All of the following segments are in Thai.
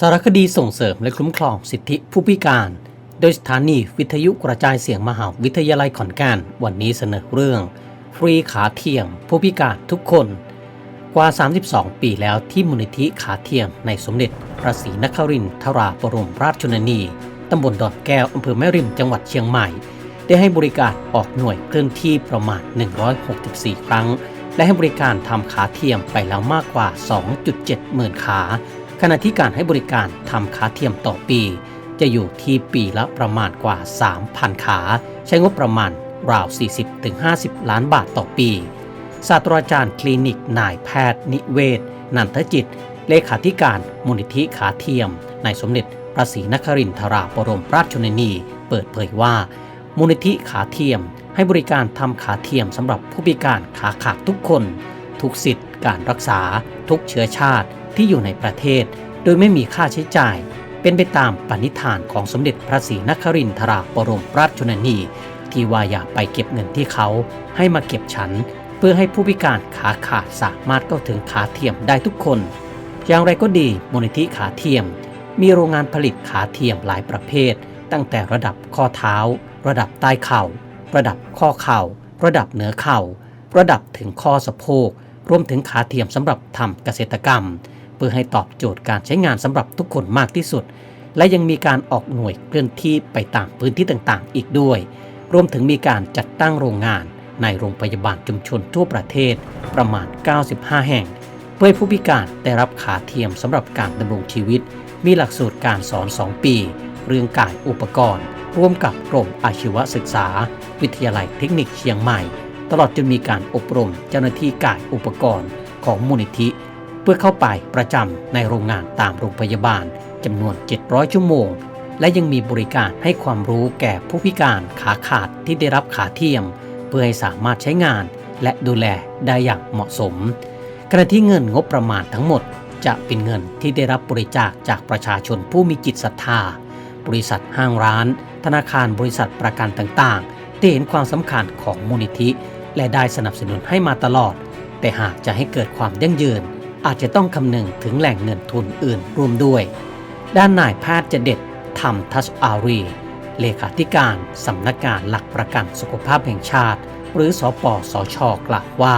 สารคดีส่งเสริมและคุ้มครองสิทธิผู้พิการ โดยสถานีวิทยุกระจายเสียงมหาวิทยาลัยขอนแก่นวันนี้เสนอเรื่อง ฟรีขาเทียม ผู้พิการทุกคน กว่า 32 ปีแล้วที่มูลนิธิขาเทียมในสมเด็จพระศรีนครินทราบรมราชชนนี ตำบลดอนแก้ว อำเภอแม่ริมจังหวัดเชียงใหม่ ได้ให้บริการออกหน่วยเคลื่อนที่ประมาณ 164 ครั้ง และให้บริการทำขาเทียมไปแล้วมากกว่า 2.7 หมื่นขา ขณะที่การให้บริการทำขาเทียมต่อปี จะอยู่ที่ปีละประมาณกว่า 3,000 ขา ใช้งบประมาณราว 40-50 ล้านบาทต่อปี ศาสตราจารย์คลินิกนายแพทย์ นิเวศ นันทจิต เลขาธิการมูลนิธิขาเทียมนายสมเด็จพระศรีนครินทราบรมราชชนนี เปิดเผยว่า มูลนิธิขาเทียมให้บริการทำขาเทียมสำหรับผู้พิการขาขาดทุกคน ทุกสิทธิ์การรักษา ทุกเชื้อชาติ ที่อยู่ในประเทศ โดยไม่มีค่าใช้จ่าย เป็นไปตามปณิธานของสมเด็จพระศรีนครินทราบรมราชชนนี ที่ว่าอย่าไปเก็บเงินที่เขา ให้มาเก็บฉัน เพื่อให้ผู้พิการขาขาดสามารถเข้าถึงขาเทียมได้ทุกคน อย่างไรก็ดีมูลนิธิขาเทียม มีโรงงานผลิตขาเทียมหลายประเภท ตั้งแต่ระดับข้อเท้า ระดับใต้เข่า ระดับข้อเข่า ระดับเหนือเข่า ระดับถึงข้อสะโพกรวมถึงขาเทียมสำหรับทำเกษตรกรรม เพื่อให้ตอบโจทย์การใช้งานสำหรับทุกคนมากที่สุด และยังมีการออกหน่วยเคลื่อนที่ไปตามพื้นที่ต่างๆ อีกด้วย รวมถึงมีการจัดตั้งโรงงาน ในโรงพยาบาลชุมชนทั่วประเทศประมาณ 95 แห่ง เพื่อให้ผู้พิการได้รับขาเทียมสำหรับการดำรงชีวิต มีหลักสูตรการสอน 2 ปี เรื่องกายอุปกรณ์ ร่วมกับกรมอาชีวศึกษา วิทยาลัยเทคนิคเชียงใหม่ ตลอดจนมีการอบรมเจ้าหน้าที่กายอุปกรณ์ของมูลนิธิ พื่อเข้าไปประจำในโรงงานตามโรงพยาบาลจำนวน 700 ชั่วโมง และยังมีบริการให้ความรู้แก่ผู้พิการขาขาดที่ได้รับขาเทียม เพื่อให้สามารถใช้งาน และดูแลได้อย่างเหมาะสมขณะที่เงินงบประมาณทั้งหมด จะเป็นเงินที่ได้รับบริจาคจากประชาชนผู้มีจิตศรัทธา บริษัทห้างร้าน ธนาคารบริษัทประกันต่างๆที่เห็นความสำคัญของมูลนิธิ และได้สนับสนุนให้มาตลอด แต่หากจะให้เกิดความยั่งยืน อาจจะต้องคำนึงถึงแหล่งเงินทุนอื่นร่วมด้วย ด้านนายแพทย์จะเด็ดธรรมทัชอารี เลขาธิการสำนักงานหลักประกันสุขภาพแห่งชาติ หรือสอปสชกล่าวว่า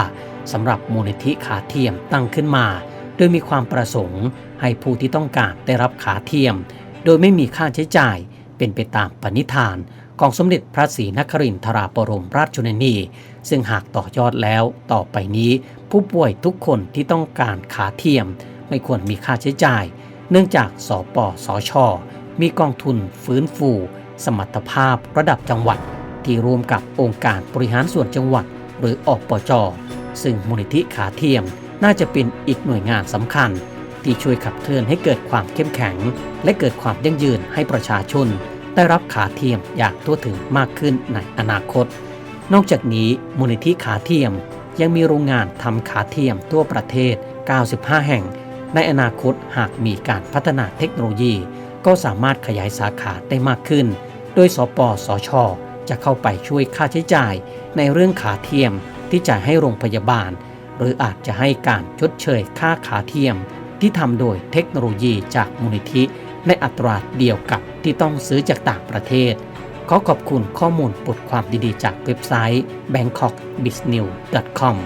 สำหรับมูลนิธิขาเทียมตั้งขึ้นมา โดยมีความประสงค์ให้ผู้ที่ต้องการได้รับขาเทียม โดยไม่มีค่าใช้จ่ายเป็นไปตามปณิธานของสมเด็จพระศรีนครินทราบรมราชชนนี ซึ่งหากต่อยอดแล้วต่อไปนี้ ผู้ป่วยทุกคนที่ต้องการขาเทียม ไม่ควรมีค่าใช้จ่าย เนื่องจากสปสช มีกองทุนฟื้นฟู สมรรถภาพระดับจังหวัด ที่รวมกับองค์การบริหารส่วนจังหวัด หรืออปจซึ่งมูลนิธิขาเทียมน่าจะเป็นอีกหน่วยงานสำคัญ ที่ช่วยขับเคลื่อนให้เกิดความเข้มแข็ง และเกิดความยั่งยืนให้ประชาชน ได้รับขาเทียมอย่างทั่วถึงมากขึ้นในอนาคต นอกจากนี้มูลนิธิขาเทียม ยังมีโรงงานทำขาเทียมทั่วประเทศ 95 แห่ง ในอนาคตหากมีการพัฒนาเทคโนโลยี ก็สามารถขยายสาขาได้มากขึ้น โดยสปสช จะเข้าไปช่วยค่าใช้จ่าย ในเรื่องขาเทียมที่จ่ายให้โรงพยาบาล หรืออาจจะให้การชดเชยค่าขาเทียม ที่ทำโดยเทคโนโลยีจากมูลนิธิในอัตราเดียวกับที่ต้องซื้อจากต่างประเทศ ขอขอบคุณข้อมูลบทความดีๆ จากเว็บไซต์ bangkokbiznews.com